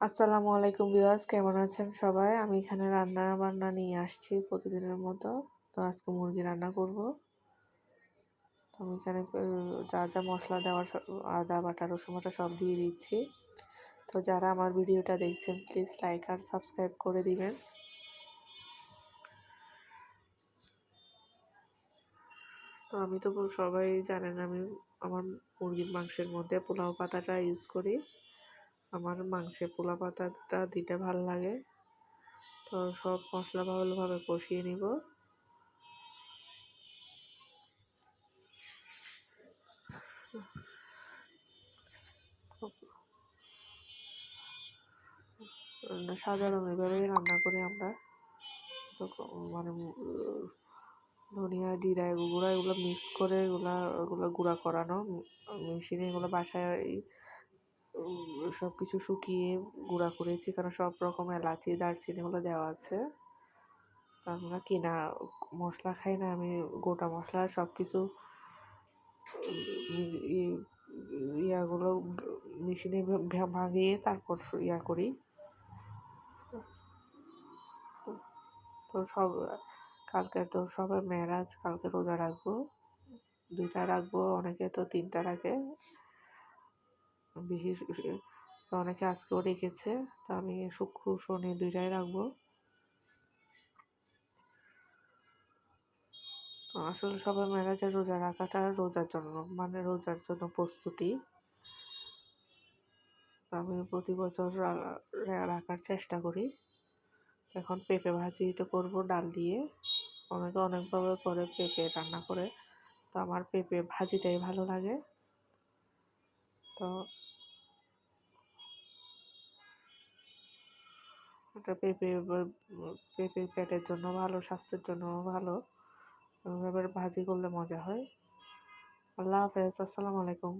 আসসালামু আলাইকুম ভিউয়ার্স, কেমন আছেন সবাই? আমি এখানে রান্না বান্না নিয়ে আসছি প্রতিদিনের মতো। তো আজকে মুরগি রান্না করব। তো আমি এখানে যা যা মশলা দেওয়ার আদা, বাটা, রসুন বাটা সব দিয়ে দিচ্ছি। তো যারা আমার ভিডিওটা দেখছেন প্লিজ লাইক আর সাবস্ক্রাইব করে দিবেন। তো আমি তো সবাই জানেন আমি আমার মুরগির মাংসের মধ্যে পোলাও পাতাটা ইউজ করি। আমার মাংসের পোলা পাতাটা দিতে ভালো লাগে। তো সব মশলা ভালোভাবে কষিয়ে নিব। সাধারণ এভাবেই রান্না করি আমরা। তো মানে ধনিয়া, জিরা গুঁড়া এগুলো মিক্স করে এগুলা, এগুলো গুঁড়া করানো। মেশিনে এগুলো বাসায় সব কিছু শুকিয়ে গুঁড়া করেছি, কারণ সব রকম এলাচি দারচিনি এগুলো দেওয়া আছে। আমরা কেনা মশলা খাই না, আমি গোটা মশলা সব কিছু ইয়াগুলো মেশিনে ভাঙিয়ে তারপর ইয়া করি। তো সব, কালকে তো সবাই মেরাজ কালকে রোজা রাখব। দুইটা রাখব, অনেকে তো তিনটা রাখে। বিহির অনেকে আজকেও রেখেছে তো আমি শুক্র, শনি দুইটাই রাখব। আসলে সবাই মেরাজের রোজা রাখাটা রোজার জন্য মানে রোজার জন্য প্রস্তুতি। আমি প্রতি বছর রাখার চেষ্টা করি। এখন পেঁপে ভাজি তো করব ডাল দিয়ে। অনেকে অনেকভাবে করে পেঁপে রান্না করে, তো আমার পেঁপে ভাজিটাই ভালো লাগে। তো এটা পেঁপে পেঁপে পেটের জন্য ভালো, স্বাস্থ্যের জন্য ভালো। এভাবে ভাজি করলে মজা হয়। আল্লাহ হাফেজ, আসসালামু আলাইকুম।